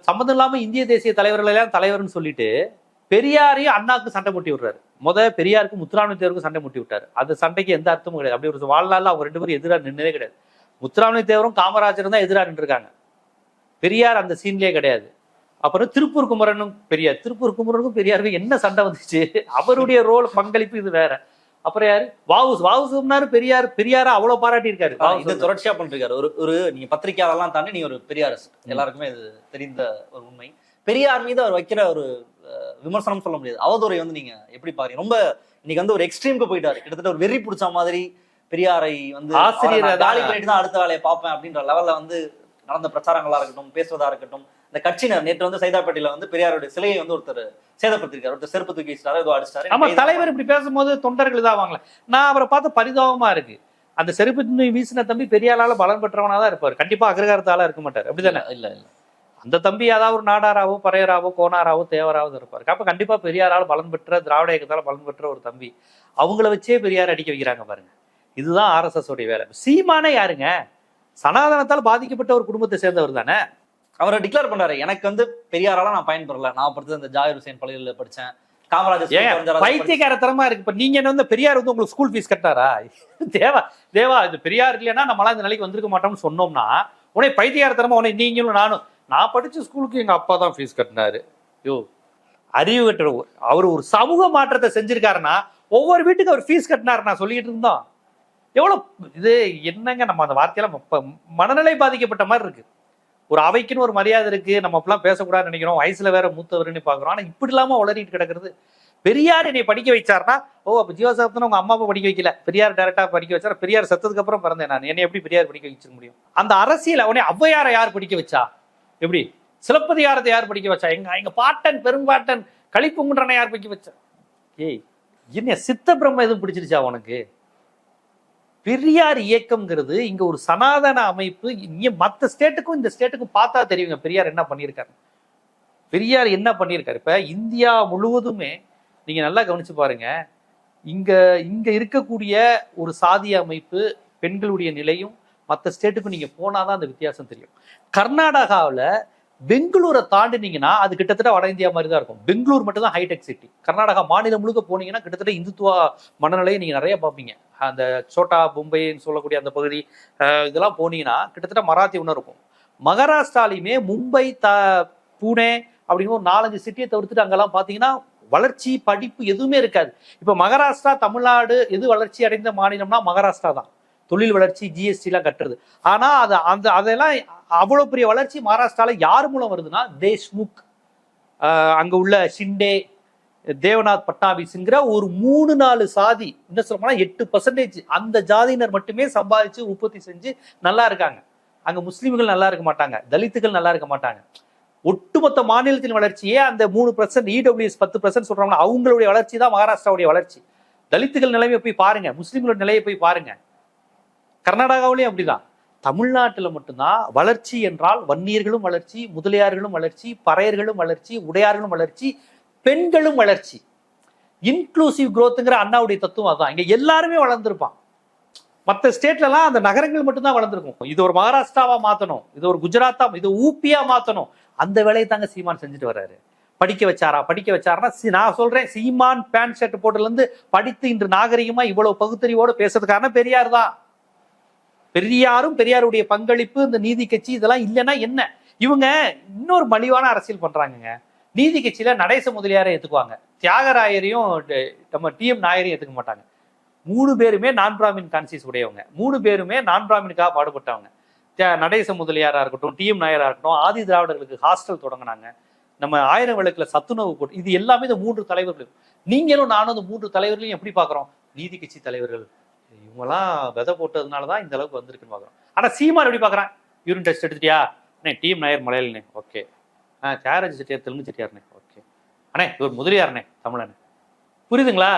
சம்மந்தம் இல்லாம இந்திய தேசிய தலைவர்கள் எல்லாம் தலைவர்னு சொல்லிட்டு பெரியாரையும் அண்ணாக்கு சண்டை முட்டி விடுறாரு. முத பெரியாருக்கு முத்துராமலிங்க தேவருக்கும் சண்டை முட்டி விட்டாரு. அந்த சண்டைக்கு எந்த அர்த்தமும் கிடையாது. அப்படி ஒரு வாழ்நாளில் அவங்க ரெண்டு பேரும் எதிராக நின்னதே கிடையாது. முத்துராமலிங்க தேவரும் காமராஜரும் தான் எதிராக நின்றுருக்காங்க. பெரியார் அந்த சீன்லேயே கிடையாது. அப்புறம் திருப்பூர் குமரனும் பெரியார். திருப்பூர் குமரனுக்கும் பெரியாருக்கும் என்ன சண்டை வந்துச்சு? அவருடைய ரோல் பங்களிப்பு இது வேற. அப்புறம் யாரு? வாவுஸ். வாவுசுனாரு பெரியார். பெரியார அவ்வளவு பாராட்டி இருக்காரு ஆனா, இது தொடர்ச்சியா பண்ணிருக்காரு. ஒரு ஒரு நீங்க பத்திரிக்கையாளர்லாம் தாண்டி நீ ஒரு பெரியார் எல்லாருக்குமே இது தெரிந்த ஒரு உண்மை. பெரியார் மீது அவர் வைக்கிற ஒரு விமர்சனம் சொல்ல முடியாது. அவதூறை வந்து நீங்க எப்படி பாருங்க ரொம்ப இன்னைக்கு வந்து ஒரு எக்ஸ்ட்ரீம்க்கு போயிட்டாரு. கிட்டத்தட்ட ஒரு வெறி பிடிச்ச மாதிரி பெரியாரை வந்து ஆசிரியர். காலி பண்ணிட்டு தான் அடுத்த வேலையை பார்ப்பேன் அப்படின்ற லெவல்ல வந்து நடந்த பிரச்சாரங்களா இருக்கட்டும் பேசுவதா இருக்கட்டும் இந்த கட்சியினர் நேற்று வந்து சைதாப்பேட்டையில வந்து பெரியாருடைய சிலையை வந்து ஒருத்தர் சேதப்படுத்திருக்காரு. ஒருத்தர் செருப்பு தூக்கி வச்சிட்டாரு ஏதோ அடிச்சிட்டாரு. ஆமா தலைவர் இப்படி பேசும்போது தொண்டர்கள் இதாவாங்களே நான் அவரை பார்த்து பரிதாபமா இருக்கு. அந்த செருப்பு வீசின தம்பி பெரியாளால பலன் பெற்றவனா தான் இருப்பார். கண்டிப்பா அக்ரகாரத்தால இருக்க மாட்டார். அப்படிதானே இல்ல இல்ல அந்த தம்பி ஏதாவது ஒரு நாடாராவோ பறையராவோ கோனாராவோ தேவராவோ இருப்பார். அப்ப கண்டிப்பா பெரியாரால் பலன் பெற்ற திராவிட இயக்கத்தால பலன் பெற்ற ஒரு தம்பி. அவங்கள வச்சே பெரியார் அடிக்க வைக்கிறாங்க பாருங்க. இதுதான் ஆர்எஸ்எஸ் உடைய வேலை. சீமானே யாருங்க? சனாதனத்தால் பாதிக்கப்பட்ட ஒரு குடும்பத்தை சேர்ந்தவர் தானே? அவரை டிக்ளேர் பண்றாரு. எனக்கு வந்து பெரியாரால நான் பயன்பெறல நான் படிச்சது இந்த ஜாகிர் ஹுசேன் பள்ளியில காமராஜர் ஸ்கூல் படிச்சாரு, பைத்தியக்காரத்தனமா இருக்கு. இப்ப நீங்க என்ன வந்து பெரியார் வந்து உங்களுக்கு ஸ்கூல் ஃபீஸ் கட்டினாரா? தேவா தேவா இது பெரியார் இல்லைன்னா நம்மளாம் இந்த நிலைக்கு வந்திருக்க மாட்டோம்னு சொன்னோம்னா உடனே பைத்தியக்காரத்தனமா உடனே நீங்களும் நானும். நான் படிச்ச ஸ்கூலுக்கு எங்க அப்பா தான் ஃபீஸ் கட்டினாரு. யோ அறிவு கட்டுற அவர் ஒரு சமூக மாற்றத்தை செஞ்சிருக்காருன்னா ஒவ்வொரு வீட்டுக்கு அவர் ஃபீஸ் கட்டினாரு நான் சொல்லிட்டு இருந்தோம். எவ்வளவு இது என்னங்க நம்ம அந்த வார்த்தையெல்லாம் மனநிலை பாதிக்கப்பட்ட மாதிரி இருக்கு. ஒரு அவைக்குன்னு ஒரு மரியாதை இருக்கு நம்ம அப்பெல்லாம் பேசக்கூடாதுன்னு நினைக்கிறோம். வயசுல வேற மூத்தவர்னு பாக்குறோம் ஆனா இப்படி இல்லாம உளறிட்டு கிடக்குறது. பெரியார் என்னை படிக்க வச்சார்னா ஓ அப்ப ஜீவசாப்தன் உங்க அம்மா அப்பா படிக்க வைக்கல. பெரியார் டேரக்டா படிக்க வச்சார். பெரியார் செத்ததுக்கு அப்புறம் பிறந்தேன் நான். என்னை எப்படி பெரியார் படிக்க வச்சிருக்க முடியும்? அந்த அரசியல் அவனே ஔவையாரை யார் படிக்க வச்சா? எப்படி? சிலப்பதிகாரத்தை யார் படிக்க வச்சா? எங்க எங்க பாட்டன் பெரும்பாட்டன் களிப்புங்குன்றனை யார் படிக்க வச்சா? ஏய் என்ன சித்த பிரம்ம எதுவும் பிடிச்சிருச்சா உனக்கு? பெரியார் இயக்கம்ங்கிறது இங்க ஒரு சனாதன அமைப்பு. மற்ற ஸ்டேட்டுக்கும் இந்த ஸ்டேட்டுக்கும் பார்த்தா தெரியுங்க. பெரியார் என்ன பண்ணியிருக்காரு பெரியார் என்ன பண்ணியிருக்காரு இப்ப இந்தியா முழுவதுமே நீங்க நல்லா கவனிச்சு பாருங்க. இங்க இங்க இருக்கக்கூடிய ஒரு சாதிய அமைப்பு பெண்களுடைய நிலையும் மற்ற ஸ்டேட்டுக்கும் நீங்க போனாதான் அந்த வித்தியாசம் தெரியும். கர்நாடகாவில் பெங்களூரை தாண்டினீங்கன்னா அது கிட்டத்தட்ட வட இந்தியா மாதிரி தான் இருக்கும். பெங்களூர் மட்டும் தான் ஹைடெக் சிட்டி கர்நாடகா மாநிலம் முழுக்க போனீங்கன்னா கிட்டத்தட்ட இந்துத்துவா மனநிலையை நீங்க நிறைய பார்ப்பீங்க. அந்த சோட்டா மும்பைன்னு சொல்லக்கூடிய அந்த பகுதி இதெல்லாம் போனீங்கன்னா கிட்டத்தட்ட மராத்தி ஒன்று இருக்கும். மகாராஷ்டிராலையுமே மும்பை த பூனே அப்படின்னு ஒரு நாலஞ்சு சிட்டியை தவிர்த்துட்டு அங்கெல்லாம் பார்த்தீங்கன்னா வளர்ச்சி படிப்பு எதுவுமே இருக்காது. இப்போ மகாராஷ்டிரா தமிழ்நாடு எது வளர்ச்சி அடைந்த மாநிலம்னா மகாராஷ்டிரா தான். தொழில் வளர்ச்சி ஜிஎஸ்டிலாம் கட்டுறது. ஆனால் அது அந்த அதெல்லாம் அவ்வளோ பெரிய வளர்ச்சி மகாராஷ்டிராவில் யார் மூலம் வருதுன்னா தேஷ்முக் அங்கே உள்ள ஷிண்டே தேவநாத் பட்னாவிஸ்ங்கிற ஒரு மூணு நாலு சாதி என்ன சொல்லப்போனா எட்டு பர்சன்டேஜ் அந்த ஜாதியினர் மட்டுமே சம்பாதிச்சு உற்பத்தி செஞ்சு நல்லா இருக்காங்க. அங்கே முஸ்லீம்கள் நல்லா இருக்க மாட்டாங்க தலித்துகள் நல்லா இருக்க மாட்டாங்க. ஒட்டுமொத்த மாநிலத்தின் வளர்ச்சியே அந்த மூணு பர்சன்ட் இடபிள்யூஎஸ் பத்து பர்சன்ட் சொல்றாங்க அவங்களுடைய வளர்ச்சி தான் மகாராஷ்டிராவுடைய வளர்ச்சி. தலித்துகள் நிலைமையை போய் பாருங்க முஸ்லீம்களோட நிலையை போய் பாருங்க. கர்நாடகாவிலேயே அப்படிதான். தமிழ்நாட்டில் மட்டும்தான் வளர்ச்சி என்றால் வன்னியர்களும் வளர்ச்சி முதலியார்களும் வளர்ச்சி பறையர்களும் வளர்ச்சி உடையார்களும் வளர்ச்சி பெண்களும் வளர்ச்சி. இன்க்ளூசிவ் குரோத்துங்கிற அண்ணாவுடைய தத்துவம் அதான். இங்கே எல்லாருமே வளர்ந்துருப்பான். மற்ற ஸ்டேட்லலாம் அந்த நகரங்கள் மட்டும்தான் வளர்ந்துருக்கும். இது ஒரு மகாராஷ்டிராவா மாற்றணும் இது ஒரு குஜராத்தா இது ஊப்பியா மாற்றணும் அந்த வேலையை தாங்க சீமான் செஞ்சுட்டு வர்றாரு. படிக்க வச்சாரா? படிக்க வச்சாரா நான் சொல்றேன் சீமான் பேண்ட் ஷர்ட் போட்டுல இருந்து படித்து இன்று நாகரிகமா இவ்வளவு பகுத்தறிவோடு பேசுறதுக்கான பெரியார் தான். பெரியாரும் பெரியாருடைய பங்களிப்பு இந்த நீதி கட்சி இதெல்லாம் இல்லைன்னா என்ன? இவங்க இன்னொரு மலிவான அரசியல் பண்றாங்கங்க. நீதி கட்சியில நடேச முதலியாரை ஏத்துக்குவாங்க. தியாகராயரையும் நம்ம நம்ம டிஎம் நாயரையும் ஏத்துக்க மாட்டாங்க. மூணு பேருமே நான் பிராமின் கான்சியஸ் உடையவங்க. மூணு பேருமே நான் பிராமினுக்காக பாடுபட்டவங்க. நடேச முதலியாரா இருக்கட்டும் டிஎம் நாயரா இருக்கட்டும் ஆதி திராவிடர்களுக்கு ஹாஸ்டல் தொடங்கினாங்க. நம்ம ஆயிரம் விளக்குல சத்துணவு போட்டு இது எல்லாமே இந்த மூன்று தலைவர்கள். நீங்களும் நானும் இந்த மூன்று தலைவர்களையும் எப்படி பாக்குறோம்? நீதி கட்சி தலைவர்கள். இவங்கெல்லாம் விதை போட்டதுனால தான் இந்த அளவுக்கு வந்திருக்குன்னு பாக்குறோம் ஆனா சீமான் எப்படி பாக்குறான் யூரின் டெஸ்ட் எடுத்துட்டியா? அண்ணே டீம் நாயர் மலையாளினே ஓகே. ஆ தியாகராஜ செட்டியார் தெலுங்கு செட்டியார்னே. ஓகே. அண்ணே இவர் முதலியார்னே தமிழனே. புரியுதுங்களா?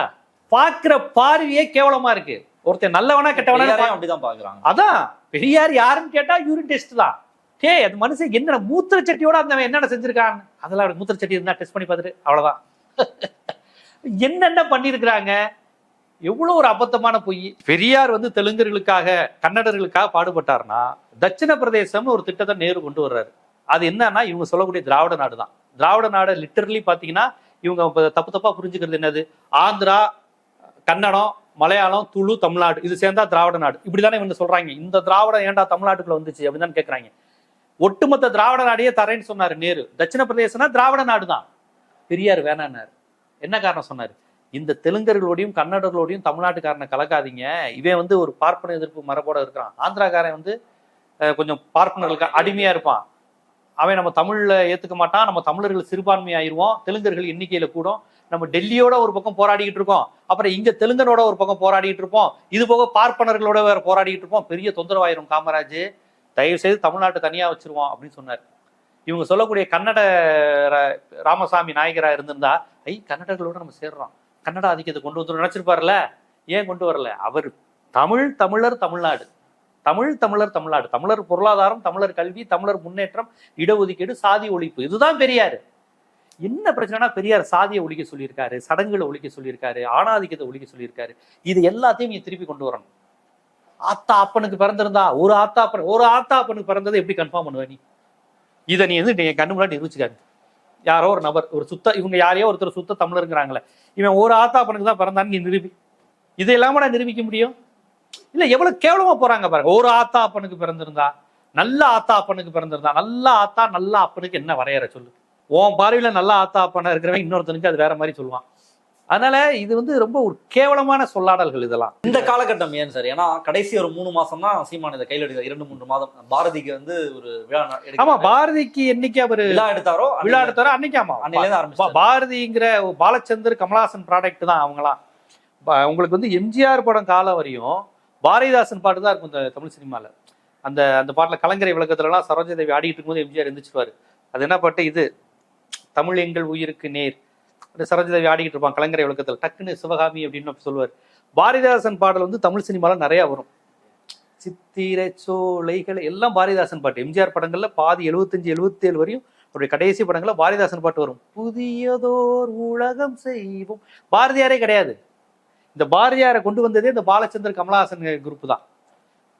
பாக்குற பார்வையே கேவலமா இருக்கு. ஒருத்தன் நல்லவனா கெட்டவனா அப்படிதான் பாக்குறாங்க அதான். பெரியார் யாருன்னு கேட்டா யூரின் டெஸ்ட் தான். டே அது மனுஷன் என்ன மூத்திர சட்டியோட அந்த என்னென்ன செஞ்சிருக்கான் அதெல்லாம் மூத்திர சட்டி இருந்தா டெஸ்ட் பண்ணி பார்த்துட்டு அவ்வளவுதான். என்னென்ன பண்ணியிருக்கிறாங்க? எவ்வளவு ஒரு அபத்தமான பொய்? பெரியார் வந்து தெலுங்கர்களுக்காக கன்னடர்களுக்காக பாடுபட்டார்னா தட்சிண பிரதேசம்னு ஒரு திட்டத்தை நேரு கொண்டு வர்றாரு. அது என்னன்னா இவங்க சொல்லக்கூடிய திராவிட நாடு தான். திராவிட நாடு லிட்டரலி பாத்தீங்கன்னா இவங்க தப்பு தப்பா புரிஞ்சுக்கிறது என்னது? ஆந்திரா கன்னடம் மலையாளம் துளு தமிழ்நாடு இது சேர்ந்தா திராவிட நாடு. இப்படிதானே இவங்க சொல்றாங்க. இந்த திராவிடம் ஏன்டா தமிழ்நாட்டுக்குள்ள வந்துச்சு? அப்படின்னு கேக்குறாங்க. ஒட்டுமொத்த திராவிட நாடையே தரேன்னு சொன்னாரு நேரு. தட்சிண பிரதேசம்னா திராவிட நாடு தான் பெரியார் வேணான்னாரு. என்ன காரணம் சொன்னாரு? இந்த தெலுங்கர்களோடையும் கன்னடர்களோடையும் தமிழ்நாட்டுக்காரனை கலக்காதீங்க. இவன் வந்து ஒரு பார்ப்பன எதிர்ப்பு மரபோட இருக்கிறான். ஆந்திராக்காரன் வந்து கொஞ்சம் பார்ப்பனர்களுக்கு அடிமையா இருப்பான். அவன் நம்ம தமிழ்ல ஏத்துக்க மாட்டான். நம்ம தமிழர்கள் சிறுபான்மை ஆயிடுவோம் தெலுங்கர்கள் எண்ணிக்கையில கூடும். நம்ம டெல்லியோட ஒரு பக்கம் போராடிக்கிட்டு இருக்கோம். அப்புறம் இங்க தெலுங்கனோட ஒரு பக்கம் போராடிக்கிட்டு இருப்போம். இது போக பார்ப்பனர்களோட வேற போராடிக்கிட்டு இருப்போம். பெரிய தொந்தரவாயிரும் காமராஜ். தயவு செய்து தமிழ்நாட்டை தனியா வச்சிருவோம் அப்படின்னு சொன்னார். இவங்க சொல்லக்கூடிய கன்னட ர- ராமசாமி நாயகரா இருந்திருந்தா ஐ கன்னடர்களோட நம்ம சேர்றோம். கன்னட ஆதிக்கத்தை கொண்டு வந்து நினைச்சிருப்பார்ல ஏன் கொண்டு வரல? அவர் தமிழ் தமிழர் தமிழ்நாடு. தமிழ் தமிழர் தமிழ்நாடு. தமிழர் பொருளாதாரம் தமிழர் கல்வி தமிழர் முன்னேற்றம் இடஒதுக்கீடு சாதி ஒழிப்பு. இதுதான் பெரியார். என்ன பிரச்சனைனா பெரியார் சாதியை ஒழிக்க சொல்லியிருக்காரு சடங்குகளை ஒழிக்க சொல்லியிருக்காரு ஆணாதிக்கத்தை ஒழிக்க சொல்லியிருக்காரு. இது எல்லாத்தையும் நீ திருப்பி கொண்டு வரணும். ஆத்தா அப்பனுக்கு பிறந்திருந்தா ஒரு ஆத்தா அப்பன் ஒரு ஆத்தா அப்பனுக்கு பிறந்ததை எப்படி கன்ஃபார்ம் பண்ணுவ நீ? இதை நீ வந்து கண்ணு முன்னாடி நிரூபிச்சுக்காரு யாரோ ஒரு நபர் ஒரு சுத்த இவங்க யாரையோ ஒருத்தர் சுத்த தமிழருங்கிறாங்களே. இவன் ஒரு ஆத்தா பணக்கு தான் பிறந்தான்னு நீ நிரூபி. இதை இல்லாம நான் நிரூபிக்க முடியும்? இல்ல எவ்வளவு கேவலமா போறாங்க பாருங்க. ஒரு ஆத்தா அப்பனுக்கு பிறந்திருந்தா நல்ல ஆத்தா அப்பனுக்கு பிறந்திருந்தா நல்ல ஆத்தா நல்ல அப்பனுக்கு என்ன வரையற சொல்லு? உன் பார்வையில நல்ல ஆத்தா அப்பனா இருக்கிறவன் இன்னொருத்தனுக்கு அது வேற மாதிரி சொல்லுவான். அதனால இது வந்து ரொம்ப ஒரு கேவலமான சொல்லாடல்கள் இதெல்லாம். இந்த காலகட்டம் ஏன் சார்? ஏன்னா கடைசி ஒரு மூணு மாசம் தான் சீமான் இதை கையில் எடுக்க இரண்டு மூன்று மாதம் பாரதிக்கு வந்து ஒரு விழா ஆமா பாரதிக்கு என்னைக்கு அவரு விழா எடுத்தாரோ விழா எடுத்தாரோ அன்னைக்கு ஆமா. அன்னையில ஆரம்பிச்சு பாரதிங்கிற பாலச்சந்தர் கமலஹாசன் ப்ராடக்ட் தான் அவங்களாம். உங்களுக்கு வந்து எம்ஜிஆர் படம் காலம் வரையும் பாரதிதாசன் பாட்டு தான் இருக்கும் இந்த தமிழ் சினிமால. அந்த அந்த பாட்டுல கலைஞரை விளக்கத்துலலாம் சரோஜா தேவி ஆடிட்டு இருக்கும்போது எம்ஜிஆர் எந்திரிச்சிருவாரு. அது என்ன பாட்டு இது? தமிழ் எங்கள் உயிருக்கு நேர். அந்த சரோஜா ஆடிக்கிட்டு இருப்பான் கலைஞரை விளக்கத்தில். டக்குன்னு சிவகாமி அப்படின்னு சொல்லுவார். பாரதிதாசன் பாடல் வந்து தமிழ் சினிமாவில் நிறையா வரும். சித்திரை சோலைகள் எல்லாம் பாரதிதாசன் பாட்டு. எம்ஜிஆர் படங்களில் பாதி எழுபத்தஞ்சு எழுபத்தேழு வரையும் அவருடைய கடைசி படங்களில் பாரதிதாசன் பாட்டு வரும். புதியதோர் உலகம் செய்வோம். பாரதியாரே கிடையாது. இந்த பாரதியாரை கொண்டு வந்ததே இந்த பாலச்சந்தர் கமலஹாசன் குரூப் தான்.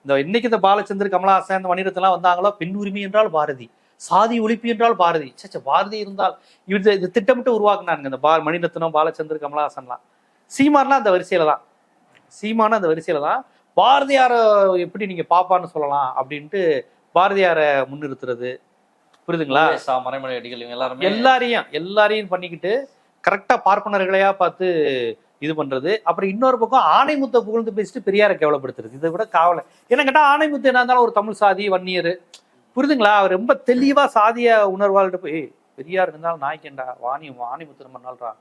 இந்த இன்னைக்கு இந்த பாலச்சந்தர் கமலஹாசன் இந்த மணிரத்னம்லாம் வந்தாங்களோ பெண் உரிமை என்றால் பாரதி. சாதி ஒழிப்பு என்றால் பாரதி. சச்ச பாரதி இருந்தால் இது இது திட்டமிட்டு உருவாக்குனாங்க இந்த பா மணிரத்னம் பாலச்சந்தர் கமலஹாசன்லாம். சீமான்லாம் அந்த வரிசையில தான். சீமானும் அந்த வரிசையில தான். பாரதியாரை எப்படி நீங்க பாப்பான்னு சொல்லலாம் அப்படின்ட்டு பாரதியாரை முன்னிறுத்துறது. புரியுதுங்களா? மறைமலை அடிகள் இவங்க எல்லாருமே. எல்லாரையும் எல்லாரையும் பண்ணிக்கிட்டு கரெக்டா பார்ப்பனர்களையா பார்த்து இது பண்றது. அப்புறம் இன்னொரு பக்கம் ஆணைமுத்தை புகழ்ந்து பேசிட்டு பெரியாரை கேவலப்படுத்துறது. இதை விட காவலை என்ன கேட்டா ஆணைமுத்து என்ன இருந்தாலும் ஒரு தமிழ் சாதி வன்னியர் புரிதுங்களா அவர் ரொம்ப தெளிவா சாதிய உணர்வாள்கிட்ட போய் பெரியார் இருந்தாலும் நாய்க்கேண்டா வாணி வாணி நம்ம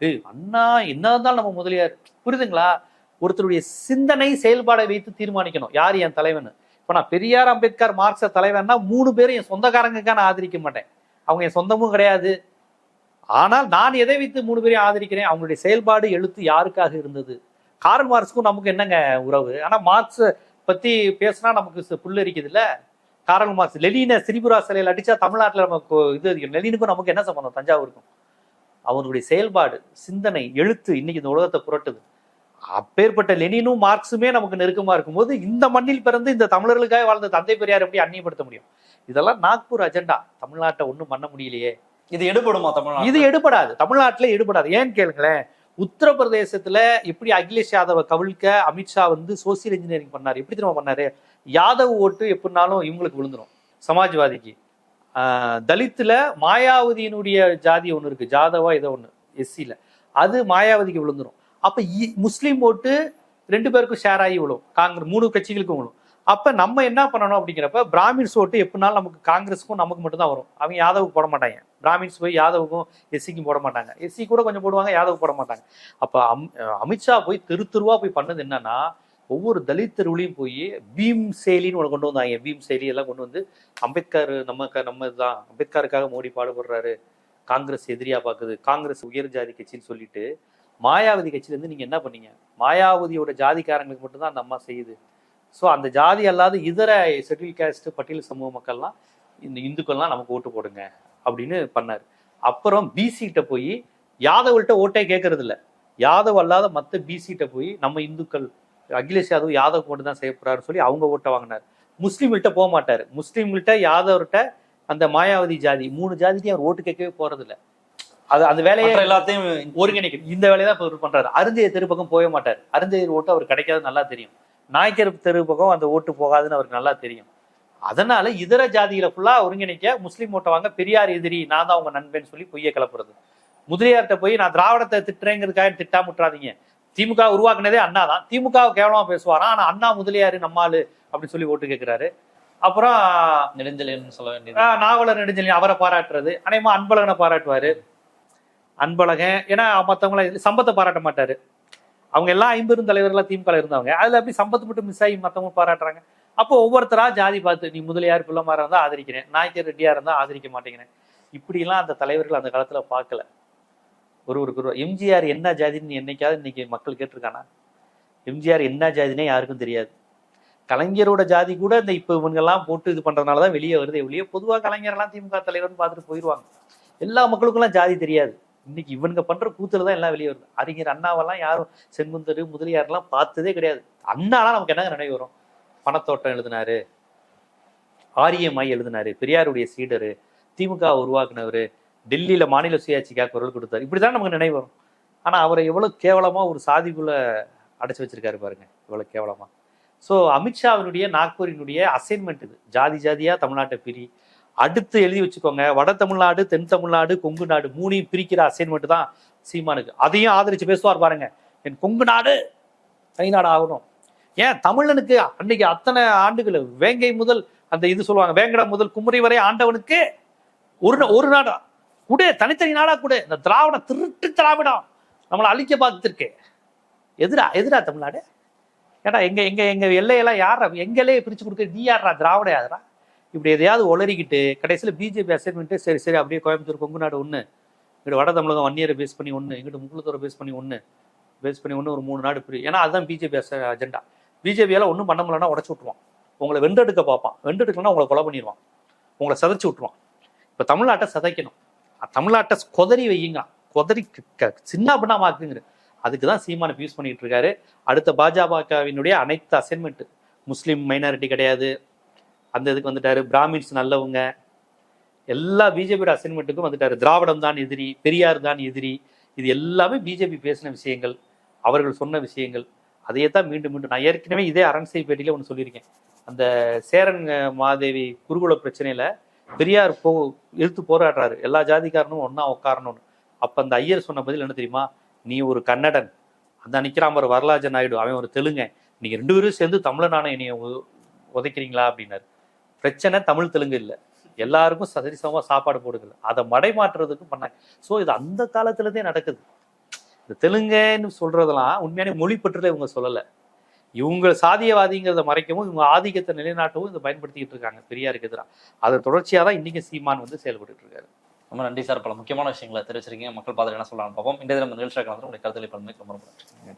ஏய் அண்ணா என்ன இருந்தாலும் நம்ம முதலியார். புரிதுங்களா ஒருத்தருடைய சிந்தனை செயல்பாடை வைத்து தீர்மானிக்கணும். யார் என் தலைவன்? இப்ப நான் பெரியார் அம்பேத்கர் மார்க்ச தலைவன்னா மூணு பேரும் என் சொந்தக்காரங்க நான் ஆதரிக்க மாட்டேன். அவங்க என் சொந்தமும் கிடையாது. ஆனால் நான் எதை வைத்து மூணு பேரையும் ஆதரிக்கிறேன்? அவங்களுடைய செயல்பாடு எழுத்து யாருக்காக இருந்தது? கார்ல் மார்க்ஸுக்கும் நமக்கு என்னங்க உறவு? ஆனா மார்க்ஸ் பத்தி பேசினா நமக்கு புல்லரிக்குது இல்லை காரல் மார்க்ஸ் லெனின திரிபுரா சிலையில் அடிச்சா தமிழ்நாட்டுல நமக்கு இது அதிகம். லெனினுக்கும் நமக்கு என்ன சம்பந்தம்? தஞ்சாவூருக்கும். அவருடைய செயல்பாடு சிந்தனை எழுத்து இன்னைக்கு இந்த உலகத்தை புரட்டுது. அப்பேற்பட்ட லெனினும் மார்க்ஸுமே நமக்கு நெருக்கமா இருக்கும்போது இந்த மண்ணில் பிறந்து இந்த தமிழர்களுக்காக வாழ்ந்த தந்தை பெரியார் எப்படி அந்நியப்படுத்த முடியும்? இதெல்லாம் நாக்பூர் அஜெண்டா. தமிழ்நாட்டை ஒண்ணும் பண்ண முடியலையே. இது எடுபடுமா தமிழ்நாடு இது எடுபடாது. தமிழ்நாட்டுல எடுபடாது. ஏன்னு கேளுங்களேன்? உத்தரப்பிரதேசத்துல எப்படி அகிலேஷ் யாதவை கவிழ்க்க அமித்ஷா வந்து சோசியல் இன்ஜினியரிங் பண்ணாரு? எப்படி தெரியுமா பண்ணாரு? யாதவ் ஓட்டு எப்படினாலும் இவங்களுக்கு விழுந்துடும் சமாஜ்வாதிக்கு. தலித்தில் மாயாவதியினுடைய ஜாதி ஒன்று இருக்குது ஜாதவா ஏதோ ஒன்று எஸ்சியில் அது மாயாவதிக்கு விழுந்துடும் அப்போ இ- முஸ்லீம் ஓட்டு ரெண்டு பேருக்கும் ஷேர் ஆகி விழும். காங்கிரஸ் மூணு கட்சிகளுக்கும் விழும். அப்போ நம்ம என்ன பண்ணணும் அப்படிங்கிறப்ப பிராமின்ஸ் ஓட்டு எப்படினாலும் நமக்கு காங்கிரஸுக்கும் நமக்கு மட்டும்தான் வரும். அவங்க யாதவுக்கு போட மாட்டாங்க. பிராமின்ஸ் போய் யாதவுக்கும் எஸ்சிக்கும் போட மாட்டாங்க. எஸ்சி கூட கொஞ்சம் போடுவாங்க யாதவ் போட மாட்டாங்க. அப்போ அம் அமித்ஷா போய் தெரு தெருவா போய் பண்ணது என்னன்னா ஒவ்வொரு தலித் தெருவுலையும் போய் பீம் செயலின்னு ஒன்று கொண்டு வந்தாங்க. பீம் செயலி எல்லாம் கொண்டு வந்து அம்பேத்கர் நம்ம நம்ம தான் அம்பேத்கருக்காக மோடி பாடுபடுறாரு. காங்கிரஸ் எதிரியாக பார்க்குது காங்கிரஸ் உயர் ஜாதி கட்சின்னு சொல்லிட்டு மாயாவதி கட்சியிலேருந்து நீங்கள் என்ன பண்ணீங்க? மாயாவதியோட ஜாதிக்காரங்களுக்கு மட்டும்தான் அந்த அம்மா செய்யுது. ஸோ அந்த ஜாதி அல்லாத இதர செட்டில் கேஸ்ட் பட்டியல் சமூக மக்கள்லாம் இந்த இந்துக்கள்லாம் நமக்கு ஓட்டு போடுங்க அப்படின்னு பண்ணார். அப்புறம் பிசிகிட்ட போய் யாதவர்கிட்ட ஓட்டே கேட்கறது இல்ல யாதவ் அல்லாத மற்ற பிசிகிட்ட போய் நம்ம இந்துக்கள் அகிலேஷ் யாதவ் யாதவ் மட்டும் தான் செய்ய போறாருன்னு சொல்லி அவங்க ஓட்டை வாங்கினார். முஸ்லீம்கிட்ட போக மாட்டாரு. முஸ்லீம்கிட்ட யாதவ்கிட்ட அந்த மாயாவதி ஜாதி மூணு ஜாதிக்கு அவர் ஓட்டு கேட்கவே போறது இல்ல அது அந்த வேலையை எல்லாத்தையும் ஒருங்கிணைக்கணும். இந்த வேலையை தான் இவர் பண்றாரு. அருந்தைய தெரு பக்கம் போக மாட்டார். அருந்தையர் ஓட்டு அவர் கிடைக்காது நல்லா தெரியும். நாய்க்கர் தெரு பக்கம் அந்த ஓட்டு போகாதுன்னு அவருக்கு நல்லா தெரியும். அதனால இதர ஜாதிகளை ஃபுல்லா ஒருங்கிணைக்க முஸ்லீம் ஓட்டை வாங்க பெரியார் எதிரி நான் தான் உங்க நண்பன் சொல்லி பொய்ய கிளப்புறது. முதலியார்கிட்ட போய் நான் திராவிடத்தை திட்டுறேங்கிறதுக்காக திட்டாமுட்டுறாதீங்க திமுக உருவாக்குனதே அண்ணா தான். திமுக கேவலமா பேசுவாராம். ஆனா அண்ணா முதலியாரு நம்மாளு அப்படின்னு சொல்லி ஓட்டு கேட்கிறாரு அப்புறம் நெடுஞ்செழியன் சொல்ல வேண்டியது. நாவலர் நெடுஞ்செழியன் அவரை பாராட்டுறது. அநேகமா அன்பழகனை பாராட்டுவாரு. அன்பழகன் ஏன்னா மத்தவங்கள சம்பத்தை பாராட்ட மாட்டாரு. அவங்க எல்லாம் ஐம்பெரும் தலைவர்களா திமுக இருந்தவங்க. அதுல அப்படி சம்பத்து மட்டும் மிஸ் ஆகி மத்தவங்க பாராட்டுறாங்க. அப்போ ஒவ்வொருத்தரா ஜாதி பார்த்து நீ முதலியார் பிள்ளைமாரா இருந்தா ஆதரிக்கிறேன். நாய்க்கர் ரெட்டியா இருந்தா ஆதரிக்க மாட்டேங்கிறேன். இப்படிலாம் அந்த தலைவர்கள் அந்த காலத்துல பார்க்கல. ஒரு ஒரு குருவா எம்ஜிஆர் என்ன ஜாதின்னு என்னைக்காவது இன்னைக்கு மக்கள் கேட்டிருக்கானா? எம்ஜிஆர் என்ன ஜாதினே யாருக்கும் தெரியாது. கலைஞரோட ஜாதி கூட இந்த இப்போ இவங்கெல்லாம் போட்டு இது பண்றதுனால தான் வெளியே வருது. வெளியே பொதுவாக கலைஞரெல்லாம் திமுக தலைவர்னு பார்த்துட்டு போயிடுவாங்க எல்லா மக்களுக்கெல்லாம் ஜாதி தெரியாது. இன்னைக்கு இவனுங்க பண்ற கூத்துல தான் எல்லாம் வெளியே வருது. அறிஞர் அண்ணாவெல்லாம் யாரும் செங்குந்தர் முதலியாரெல்லாம் பார்த்ததே கிடையாது. அண்ணாலாம் நமக்கு என்ன நினைவு வரும்? பணத்தோட்டம் எழுதினாரு. ஆரியமாய் எழுதினாரு. பெரியாருடைய சீடரு. திமுக உருவாக்குனவர். டெல்லியில் மாநில சுயாட்சிக்காக குரல் கொடுத்தாரு. இப்படிதான் நமக்கு நினைவு வரும். ஆனால் அவரை எவ்வளோ கேவலமாக ஒரு சாதிக்குள்ளே அடைச்சி வச்சிருக்காரு பாருங்க. இவ்வளோ கேவலமாக ஸோ அமித்ஷாவினுடைய நாக்பூரினுடைய அசைன்மெண்ட் இது. ஜாதி ஜாதியாக தமிழ்நாட்டை பிரி. அடுத்து எழுதி வச்சுக்கோங்க. வட தமிழ்நாடு தென் தமிழ்நாடு கொங்கு நாடு மூணையும் பிரிக்கிற அசைன்மெண்ட் தான் சீமானுக்கு. அதையும் ஆதரித்து பேசுவார் பாருங்க. என் கொங்கு நாடு தனிநாடு ஆகணும். ஏன்? தமிழனுக்கு அன்னைக்கு அத்தனை ஆண்டுகள் வேங்கை முதல் அந்த இது சொல்லுவாங்க. வேங்கடம் முதல் குமரி வரை ஆண்டவனுக்கு ஒரு நா- ஒரு நாடா. கூட தனித்தனி நாடா கூட. இந்த திராவிடம் திருட்டு திராவிடம் நம்மளை அழிக்க பார்த்துருக்கு. எதிரா எதிரா தமிழ்நாடு? ஏடா எங்க எங்க எங்க எல்லையெல்லாம் யாரா எங்களே பிரிச்சு கொடுக்க நீ யாரா திராவிட யாரா இப்படி எதையாவது ஒளரிக்கிட்டு கடைசியில் பிஜேபி அசைன்மெண்ட்டு சரி சரி அப்படியே கோயம்புத்தூர் கொங்கு நாடு ஒன்று இங்கிட்டு வட தமிழகம் வன்னியரை பேஸ் பண்ணி ஒன்று இங்கிட்டு முக்குளத்தூரை பேஸ் பண்ணி ஒன்று பேஸ் பண்ணி ஒன்று ஒரு மூணு நாடு பிரி. ஏன்னா அதுதான் பிஜேபி அஜெண்டா பிஜேபியால் ஒன்றும் பண்ண முடியலன்னா உடச்சு விட்ருவான் உங்களை வெண்டெடுக்க பார்ப்பான். வெண்டெடுக்கலன்னா உங்களை கொலை பண்ணிடுவான் உங்களை சதைச்சு விட்ருவான் இப்போ தமிழ்நாட்டை சதைக்கணும். தமிழ்நாட்டை கொதறி வையுங்க. கொதறி க- சின்ன பின்னமாக்குங்கிற அதுக்கு தான் சீமான யூஸ் பண்ணிட்டு இருக்காரு அடுத்த பாஜகவினுடைய அனைத்து அசைன்மெண்ட் முஸ்லீம் மைனாரிட்டி கிடையாது. அந்த இதுக்கு வந்துட்டாரு. பிராமின்ஸ் நல்லவங்க. எல்லா பிஜேபியோட அசைன்மெண்ட்டுக்கும் வந்துட்டாரு. திராவிடம் தான் எதிரி பெரியார் தான் எதிரி. இது எல்லாமே பிஜேபி பேசின விஷயங்கள். அவர்கள் சொன்ன விஷயங்கள். அதையே தான் மீண்டும் மீண்டும் நான் ஏற்கனவே இதே அரண்சை பேட்டியில் ஒன்று சொல்லியிருக்கேன். அந்த சேரன் மாதேவி குருகுல பிரச்சனையில் பெரியார் போ எடுத்து போராடுறாரு. எல்லா ஜாதிக்காரனும் ஒன்றா உட்காரணும்னு அப்ப அந்த ஐயர் சொன்ன பதில் என்ன தெரியுமா? நீ ஒரு கன்னடன். அந்த நிக்கிறான் ஒரு வரலாஜ நாயுடு அவன் ஒரு தெலுங்க. நீங்க ரெண்டு பேரும் சேர்ந்து தமிழனான என்னைய உதைக்கிறீங்களா? அப்படின்னாரு. பிரச்சனை தமிழ் தெலுங்கு இல்லை. எல்லாருக்கும் சரிசமமா சாப்பாடு போடுங்கள். அதை மடைமாற்றுறதுக்கும் பண்ணாங்க. ஸோ இது அந்த காலத்துலதே நடக்குது. இந்த தெலுங்குன்னு சொல்றதெல்லாம் உண்மையான மொழி பற்றில இவங்க சொல்லலை. இவங்க சாதியவாதிங்கிறத மறைக்கவும் இவங்க ஆதிக்கத்தை நிலைநாட்டவும் இதை பயன்படுத்திக்கிட்டு இருக்காங்க. பெரியாருக்கு எதிராக அதை தொடர்ச்சியாக தான் இன்னைக்கு சீமான் வந்து செயல்பட்டு இருக்காரு. ரொம்ப நன்றி சார். பல முக்கியமான விஷயங்களை தெரிவிச்சிருக்கீங்க. மக்கள் பார்த்துட்டு என்ன சொல்லலாம் பார்ப்போம். இந்த தினம் நிகழ்ச்சியாக கலந்து உங்களுடைய கருத்துக்களை பலமே ரொம்ப ரொம்ப நன்றி.